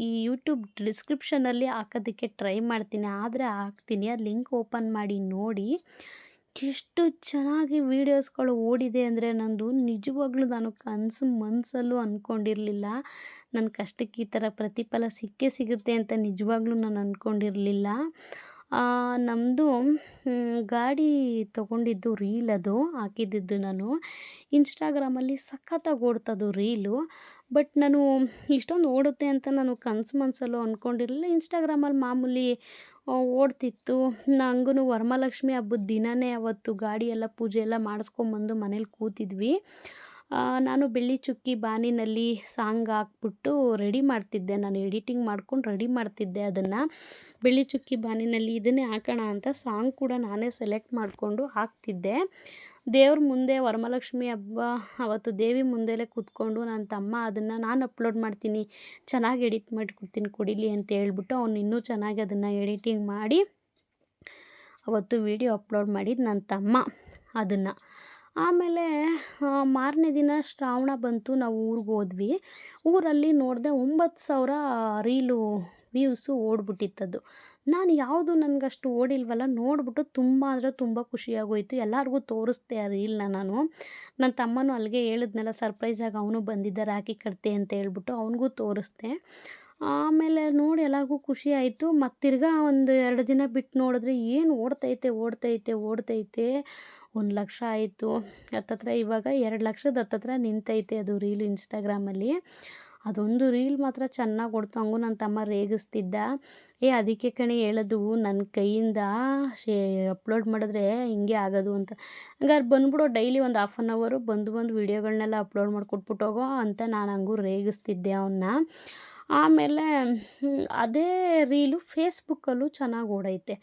ಈ ಯೂಟ್ಯೂಬ್ ಡಿಸ್ಕ್ರಿಪ್ಷನಲ್ಲಿ ಹಾಕೋದಕ್ಕೆ ಟ್ರೈ ಮಾಡ್ತೀನಿ. ಆದರೆ ಹಾಕ್ತೀನಿ. ಆ ಲಿಂಕ್ ಓಪನ್ ಮಾಡಿ ನೋಡಿ. ಎಷ್ಟು ಚೆನ್ನಾಗಿ ವೀಡಿಯೋಸ್ಗಳು ಓಡಿದೆ ಅಂದರೆ ನಂದು ನಿಜವಾಗ್ಲೂ ನಾನು ಕನಸು ಮನಸ್ಸಲ್ಲೂ ಅಂದ್ಕೊಂಡಿರಲಿಲ್ಲ ನನ್ನ ಕಷ್ಟಕ್ಕೆ ಈ ಥರ ಪ್ರತಿಫಲ ಸಿಕ್ಕೇ ಸಿಗುತ್ತೆ ಅಂತ ನಿಜವಾಗ್ಲೂ ನಾನು ಅಂದ್ಕೊಂಡಿರಲಿಲ್ಲ ನಮ್ಮದು ಗಾಡಿ ತೊಗೊಂಡಿದ್ದು ರೀಲ್ ಅದು ಹಾಕಿದ್ದಿದ್ದು ನಾನು. ಇನ್ಸ್ಟಾಗ್ರಾಮಲ್ಲಿ ಸಖತ್ತಾಗಿ ಓಡ್ತದು ರೀಲು. ಬಟ್ ನಾನು ಇಷ್ಟೊಂದು ಓಡುತ್ತೆ ಅಂತ ನಾನು ಕನಸು ಮನಸಲ್ಲೂ ಅಂದ್ಕೊಂಡಿರಲಿಲ್ಲ ಇನ್ಸ್ಟಾಗ್ರಾಮಲ್ಲಿ ಮಾಮೂಲಿ ಓಡ್ತಿತ್ತು. ನಂಗೂ ವರಮಹಾಲಕ್ಷ್ಮಿ ಹಬ್ಬದ ದಿನವೇ ಅವತ್ತು ಗಾಡಿ ಎಲ್ಲ ಪೂಜೆ ಎಲ್ಲ ಮಾಡಿಸ್ಕೊಂಬಂದು ಮನೇಲಿ ಕೂತಿದ್ವಿ. ನಾನು ಬೆಳ್ಳಿ ಚುಕ್ಕಿ ಬಾನಿನಲ್ಲಿ ಸಾಂಗ್ ಹಾಕ್ಬಿಟ್ಟು ರೆಡಿ ಮಾಡ್ತಿದ್ದೆ. ನಾನು ಎಡಿಟಿಂಗ್ ಮಾಡ್ಕೊಂಡು ರೆಡಿ ಮಾಡ್ತಿದ್ದೆ ಅದನ್ನು. ಬೆಳ್ಳಿ ಚುಕ್ಕಿ ಬಾನಿನಲ್ಲಿ ಇದನ್ನೇ ಹಾಕೋಣ ಅಂತ ಸಾಂಗ್ ಕೂಡ ನಾನೇ ಸೆಲೆಕ್ಟ್ ಮಾಡಿಕೊಂಡು ಹಾಕ್ತಿದ್ದೆ. ದೇವ್ರ ಮುಂದೆ, ವರಮಹಾಲಕ್ಷ್ಮಿ ಹಬ್ಬ, ಅವತ್ತು ದೇವಿ ಮುಂದೆಲೇ ಕೂತ್ಕೊಂಡು ನನ್ನ ತಮ್ಮ ಅದನ್ನು, ನಾನು ಅಪ್ಲೋಡ್ ಮಾಡ್ತೀನಿ, ಚೆನ್ನಾಗಿ ಎಡಿಟ್ ಮಾಡಿ ಕೊಡ್ತೀನಿ ಕೊಡಿಲಿ ಅಂತ ಹೇಳ್ಬಿಟ್ಟು ಅವನು ಇನ್ನೂ ಚೆನ್ನಾಗಿ ಅದನ್ನು ಎಡಿಟಿಂಗ್ ಮಾಡಿ ಅವತ್ತು ವಿಡಿಯೋ ಅಪ್ಲೋಡ್ ಮಾಡಿದ್ದು ನನ್ನ ತಮ್ಮ ಅದನ್ನು. ಆಮೇಲೆ ಮಾರನೇ ದಿನ ಶ್ರಾವಣ ಬಂತು, ನಾವು ಊರಿಗೆ ಹೋದ್ವಿ. ಊರಲ್ಲಿ ನೋಡಿದೆ ಒಂಬತ್ತು ಸಾವಿರ ರೀಲು, ವ್ಯೂಸು ಓಡ್ಬಿಟ್ಟಿತ್ತದು. ನಾನು ಯಾವುದು ನನಗಷ್ಟು ಓಡಿಲ್ವಲ್ಲ, ನೋಡಿಬಿಟ್ಟು ತುಂಬ ಅಂದರೆ ತುಂಬ ಖುಷಿಯಾಗೋಯಿತು. ಎಲ್ಲರಿಗೂ ತೋರಿಸ್ದೆ ಆ ರೀಲ್ನ ನಾನು. ನನ್ನ ತಮ್ಮನೂ ಅಲ್ಲಿಗೆ ಹೇಳಿದ್ನಲ್ಲ ಸರ್ಪ್ರೈಸಾಗಿ ಅವನು ಬಂದಿದ್ದ ರಾಖಿ ಕಟ್ತೆ ಅಂತ ಹೇಳ್ಬಿಟ್ಟು ಅವನಿಗೂ ತೋರಿಸ್ದೆ. ಆಮೇಲೆ ನೋಡಿ ಎಲ್ಲರಿಗೂ ಖುಷಿ ಆಯಿತು ಮತ್ತು ತಿರ್ಗಾ ಒಂದು ಎರಡು ದಿನ ಬಿಟ್ಟು ನೋಡಿದ್ರೆ ಏನು ಓಡ್ತೈತೆ ಓಡ್ತೈತೆ ಓಡ್ತೈತೆ. ಒಂದು ಲಕ್ಷ ಆಯಿತು. ಹತ್ತತ್ರ ಇವಾಗ ಎರಡು ಲಕ್ಷದ ಹತ್ತತ್ರ ನಿಂತೈತೆ ಅದು ರೀಲು ಇನ್ಸ್ಟಾಗ್ರಾಮಲ್ಲಿ. ಅದೊಂದು ರೀಲ್ ಮಾತ್ರ ಚೆನ್ನಾಗಿ ಕೊಡ್ತು ಹಂಗೂ ನನ್ನ ತಮ್ಮ ರೇಗಿಸ್ತಿದ್ದ. ಏ, ಅದಕ್ಕೆ ಕಣಿ ಹೇಳೋದು ನನ್ನ ಕೈಯಿಂದ ಶೇ, ಅಪ್ಲೋಡ್ ಮಾಡಿದ್ರೆ ಹಿಂಗೆ ಆಗೋದು ಅಂತ. ಹಂಗಾರೆ ಬಂದ್ಬಿಡು, ಡೈಲಿ ಒಂದು ಹಾಫ್ ಆನ್ ಅವರು ಬಂದು ಬಂದು ವೀಡಿಯೋಗಳನ್ನೆಲ್ಲ ಅಪ್ಲೋಡ್ ಮಾಡಿಕೊಟ್ಬಿಟ್ಟು ಹೋಗೋ ಅಂತ ನಾನು ಹಂಗೂ ರೇಗಿಸ್ತಿದ್ದೆ ಅವನ್ನ ಆಮೇಲೆ ಅದೇ ರೀಲು ಫೇಸ್ಬುಕ್ಕಲ್ಲೂ ಚೆನ್ನಾಗಿ ಓಡೈತೆ.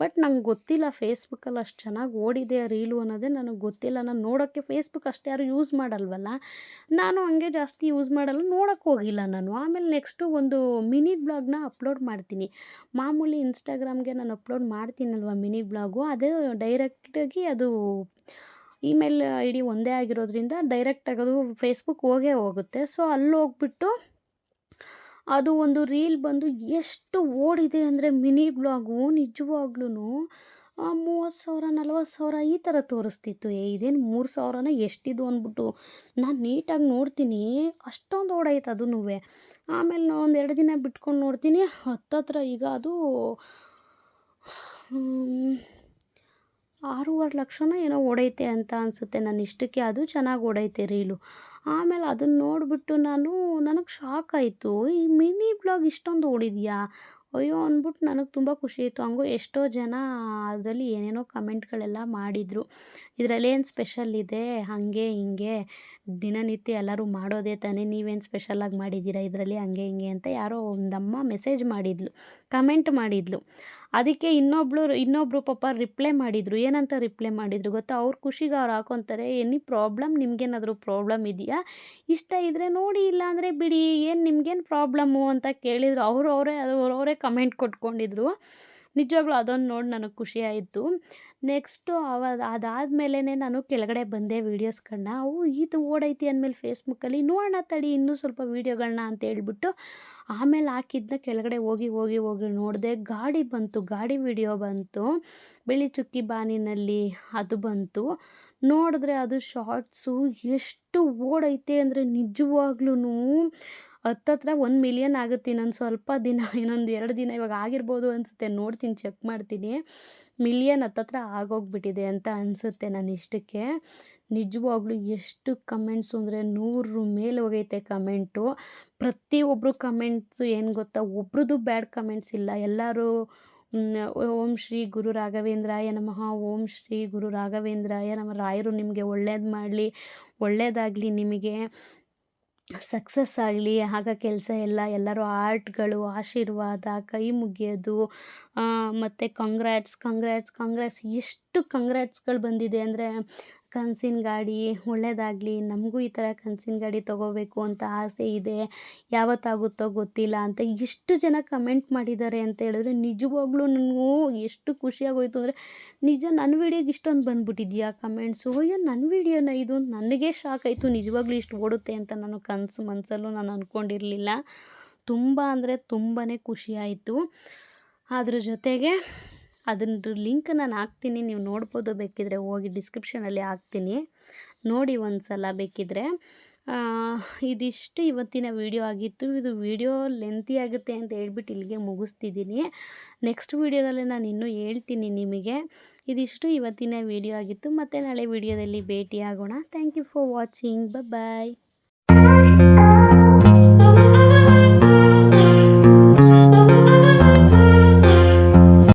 ಬಟ್ ನಂಗೆ ಗೊತ್ತಿಲ್ಲ ಫೇಸ್ಬುಕ್ಕಲ್ಲಿ ಅಷ್ಟು ಚೆನ್ನಾಗಿ ಓಡಿದೆ ಆ ರೀಲು ಅನ್ನೋದೇ ನನಗೆ ಗೊತ್ತಿಲ್ಲ. ನಾನು ನೋಡೋಕ್ಕೆ ಫೇಸ್ಬುಕ್ ಅಷ್ಟು ಯಾರು ಯೂಸ್ ಮಾಡಲ್ವಲ್ಲ? ನಾನು ಹಂಗೆ ಜಾಸ್ತಿ ಯೂಸ್ ಮಾಡಲ್ಲ ನೋಡೋಕ್ಕೆ ಹೋಗಿಲ್ಲ ನಾನು. ಆಮೇಲೆ ನೆಕ್ಸ್ಟು ಒಂದು ಮಿನಿ ಬ್ಲಾಗ್ನ ಅಪ್ಲೋಡ್ ಮಾಡ್ತೀನಿ. ಮಾಮೂಲಿ ಇನ್ಸ್ಟಾಗ್ರಾಮ್ಗೆ ನಾನು ಅಪ್ಲೋಡ್ ಮಾಡ್ತೀನಲ್ವ ಮಿನಿ ಬ್ಲಾಗು? ಅದೇ ಡೈರೆಕ್ಟಾಗಿ ಅದು ಇಮೇಲ್ ಐ ಡಿ ಒಂದೇ ಆಗಿರೋದ್ರಿಂದ ಡೈರೆಕ್ಟಾಗಿ ಅದು ಫೇಸ್ಬುಕ್ ಹೋಗೇ ಹೋಗುತ್ತೆ. ಸೊ ಅಲ್ಲಿ ಹೋಗ್ಬಿಟ್ಟು ಅದು ಒಂದು ರೀಲ್ ಬಂದು ಎಷ್ಟು ಓಡಿದೆ ಅಂದರೆ ಮಿನಿ ಬ್ಲಾಗು ನಿಜವಾಗ್ಲೂ ಮೂವತ್ತು ಸಾವಿರ, ನಲ್ವತ್ತು ಸಾವಿರ ಈ ಥರ ತೋರಿಸ್ತಿತ್ತು. ಏ, ಇದೇನು ಮೂರು ಸಾವಿರನ ಎಷ್ಟಿದು ಅಂದ್ಬಿಟ್ಟು. ನಾನು ನೀಟಾಗಿ ನೋಡ್ತೀನಿ. ಅಷ್ಟೊಂದು ಓಡೈತೆ ಅದೂ ಆಮೇಲೆ ಒಂದು ಎರಡು ದಿನ ಬಿಟ್ಕೊಂಡು ನೋಡ್ತೀನಿ. ಹತ್ತತ್ರ ಈಗ ಅದು ಆರೂವರೆ ಲಕ್ಷನ ಏನೋ ಓಡೈತೆ ಅಂತ ಅನಿಸುತ್ತೆ. ನನ್ನ ಇಷ್ಟಕ್ಕೆ ಅದು ಚೆನ್ನಾಗಿ ಓಡೈತೆ ರೀಲು. ಆಮೇಲೆ ಅದನ್ನು ನೋಡಿಬಿಟ್ಟು ನಾನು, ನನಗೆ ಶಾಕ್ ಆಯಿತು. ಈ ಮಿನಿ ಬ್ಲಾಗ್ ಇಷ್ಟೊಂದು ಓಡಿದೆಯಾ? ಅಯ್ಯೋ ಅಂದ್ಬಿಟ್ಟು ನನಗೆ ತುಂಬ ಖುಷಿ ಆಯಿತು. ಹಂಗೂ ಎಷ್ಟೋ ಜನ ಅದರಲ್ಲಿ ಏನೇನೋ ಕಮೆಂಟ್ಗಳೆಲ್ಲ ಮಾಡಿದರು. ಇದರಲ್ಲಿ ಏನು ಸ್ಪೆಷಲ್ ಇದೆ? ಹಾಗೆ ಹಿಂಗೆ. ದಿನನಿತ್ಯ ಎಲ್ಲರೂ ಮಾಡೋದೇ ತಾನೇ. ನೀವೇನು ಸ್ಪೆಷಲಾಗಿ ಮಾಡಿದ್ದೀರಾ? ಇದರಲ್ಲಿ ಹಂಗೆ ಹಿಂಗೆ ಅಂತ ಯಾರೋ ಒಂದಮ್ಮ ಮೆಸೇಜ್ ಮಾಡಿದ್ಲು. ಕಮೆಂಟ್ ಮಾಡಿದ್ಲು. ಅದಕ್ಕೆ ಇನ್ನೊಬ್ಳು ಇನ್ನೊಬ್ಬರು ಪಾಪ ರಿಪ್ಲೈ ಮಾಡಿದರು. ಏನಂತ ರಿಪ್ಲೈ ಮಾಡಿದರು ಗೊತ್ತಾ? ಅವ್ರ ಖುಷಿಗೆ ಅವ್ರು ಹಾಕೊತಾರೆ ಎನಿ ಪ್ರಾಬ್ಲಮ್ ನಿಮಗೇನಾದರೂ ಪ್ರಾಬ್ಲಮ್ ಇದೆಯಾ? ಇಷ್ಟ ಇದ್ದರೆ ನೋಡಿ ಇಲ್ಲ ಅಂದರೆ ಬಿಡಿ, ಏನು ನಿಮ್ಗೇನು ಪ್ರಾಬ್ಲಮ್ಮು ಅಂತ ಕೇಳಿದರು. ಅವರು ಅವರೇ ಅವರವರೇ ಕಮೆಂಟ್ ಕೊಟ್ಕೊಂಡಿದ್ರು. ನಿಜವಾಗ್ಲೂ ಅದೊಂದು ನೋಡಿ ನನಗೆ ಖುಷಿಯಾಯಿತು. ನೆಕ್ಸ್ಟು ಅವ ಅದಾದಮೇಲೆ ನಾನು ಕೆಳಗಡೆ ಬಂದೆ ವೀಡಿಯೋಸ್ಗಳನ್ನ ಅವು ಇದು ಓಡೈತಿ ಅಂದಮೇಲೆ ಫೇಸ್ಬುಕ್ಕಲ್ಲಿ ನೋಡೋಣ ತಡಿ ಇನ್ನೂ ಸ್ವಲ್ಪ ವೀಡಿಯೋಗಳನ್ನ ಅಂತ ಹೇಳ್ಬಿಟ್ಟು ಆಮೇಲೆ ಹಾಕಿದ್ದನ್ನ ಕೆಳಗಡೆ ಹೋಗಿ ಹೋಗಿ ಹೋಗಿ ನೋಡಿದೆ. ಗಾಡಿ ಬಂತು, ಗಾಡಿ ವಿಡಿಯೋ ಬಂತು. ಬಿಳಿ ಚುಕ್ಕಿ ಬಾನಿನಲ್ಲಿ ಅದು ಬಂತು. ನೋಡಿದ್ರೆ ಅದು ಶಾರ್ಟ್ಸು ಎಷ್ಟು ಓಡೈತೆ ಅಂದರೆ ನಿಜವಾಗ್ಲೂ ಹತ್ತತ್ರ ಒಂದು ಮಿಲಿಯನ್ ಆಗುತ್ತೆ, ಇನ್ನೊಂದು ಸ್ವಲ್ಪ ದಿನ, ಇನ್ನೊಂದು ಎರಡು ದಿನ ಇವಾಗ ಆಗಿರ್ಬೋದು ಅನಿಸುತ್ತೆ. ನೋಡ್ತೀನಿ ಚೆಕ್ ಮಾಡ್ತೀನಿ. ಮಿಲಿಯನ್ ಹತ್ತತ್ರ ಆಗೋಗ್ಬಿಟ್ಟಿದೆ ಅಂತ ಅನಿಸುತ್ತೆ ನಾನು ಇಷ್ಟಕ್ಕೆ. ನಿಜವಾಗ್ಲೂ ಎಷ್ಟು ಕಮೆಂಟ್ಸು ಅಂದರೆ ನೂರು ಮೇಲೆ ಹೋಗೈತೆ ಕಮೆಂಟು ಪ್ರತಿಯೊಬ್ಬರು ಕಮೆಂಟ್ಸು ಏನು ಗೊತ್ತಾ? ಒಬ್ರದ್ದು ಬ್ಯಾಡ್ ಕಮೆಂಟ್ಸ್ ಇಲ್ಲ. ಎಲ್ಲರೂ ಓಂ ಶ್ರೀ ಗುರು ರಾಘವೇಂದ್ರಾಯ ನಮಃ. ಓಂ ಶ್ರೀ ಗುರು ರಾಘವೇಂದ್ರಾಯ ನಮ್ಮ ರಾಯರು ನಿಮಗೆ ಒಳ್ಳೇದು ಮಾಡಲಿ, ಒಳ್ಳೇದಾಗಲಿ ನಿಮಗೆ. ಸಕ್ಸಸ್ ಆಗಲಿ, ಆಗ ಕೆಲಸ ಎಲ್ಲ ಎಲ್ಲರೂ ಆರ್ಟ್ಗಳು, ಆಶೀರ್ವಾದ, ಕೈ ಮುಗಿಯೋದು ಮತ್ತು ಕಂಗ್ರ್ಯಾಟ್ಸ್ ಕಂಗ್ರ್ಯಾಟ್ಸ್ ಕಂಗ್ರ್ಯಾಟ್ಸ್ ಎಷ್ಟು ಕಂಗ್ರ್ಯಾಟ್ಸ್ಗಳು ಬಂದಿದೆ ಅಂದರೆ ಕನಸಿನ ಗಾಡಿ ಒಳ್ಳೆಯದಾಗಲಿ ನಮಗೂ ಈ ಥರ ಕನಸಿನ ಗಾಡಿ ತೊಗೋಬೇಕು ಅಂತ ಆಸೆ ಇದೆ. ಯಾವತ್ತಾಗುತ್ತೋ ಗೊತ್ತಿಲ್ಲ ಅಂತ ಎಷ್ಟು ಜನ ಕಮೆಂಟ್ ಮಾಡಿದ್ದಾರೆ ಅಂತ ಹೇಳಿದ್ರೆ ನಿಜವಾಗ್ಲೂ ನನಗೂ ಎಷ್ಟು ಖುಷಿಯಾಗೋಯ್ತು ಅಂದರೆ ನಿಜ ನನ್ನ ವೀಡಿಯೋಗೆ ಇಷ್ಟೊಂದು ಬಂದುಬಿಟ್ಟಿದ್ಯಾ ಕಮೆಂಟ್ಸು? ಅಯ್ಯೋ ನನ್ನ ವೀಡಿಯೋನ ಇದು ನನಗೆ ಶಾಕ್ ಆಯಿತು. ನಿಜವಾಗ್ಲೂ ಇಷ್ಟು ಓಡುತ್ತೆ ಅಂತ ನಾನು ಕನಸು ಮನಸ್ಸಲ್ಲೂ ನಾನು ಅಂದ್ಕೊಂಡಿರಲಿಲ್ಲ ತುಂಬ ಅಂದರೆ ತುಂಬಾ ಖುಷಿ ಆಯಿತು. ಅದ್ರ ಜೊತೆಗೆ ಅದ್ರದ್ದು ಲಿಂಕ್ ನಾನು ಹಾಕ್ತೀನಿ, ನೀವು ನೋಡ್ಬೋದು ಬೇಕಿದ್ರೆ ಹೋಗಿ ಡಿಸ್ಕ್ರಿಪ್ಷನಲ್ಲಿ ಹಾಕ್ತೀನಿ. ನೋಡಿ ಒಂದು ಸಲ ಬೇಕಿದ್ರೆ ಇದಿಷ್ಟು ಇವತ್ತಿನ ವೀಡಿಯೋ ಆಗಿತ್ತು. ಇದು ವೀಡಿಯೋ ಲೆಂತಿ ಆಗುತ್ತೆ ಅಂತ ಹೇಳ್ಬಿಟ್ಟು ಇಲ್ಲಿಗೆ ಮುಗಿಸ್ತಿದ್ದೀನಿ. ನೆಕ್ಸ್ಟ್ ವೀಡಿಯೋದಲ್ಲಿ ನಾನು ಇನ್ನೂ ಹೇಳ್ತೀನಿ ನಿಮಗೆ. ಇದಿಷ್ಟು ಇವತ್ತಿನ ವೀಡಿಯೋ ಆಗಿತ್ತು. ಮತ್ತು ನಾಳೆ ವೀಡಿಯೋದಲ್ಲಿ ಭೇಟಿಯಾಗೋಣ. Thank you for watching bye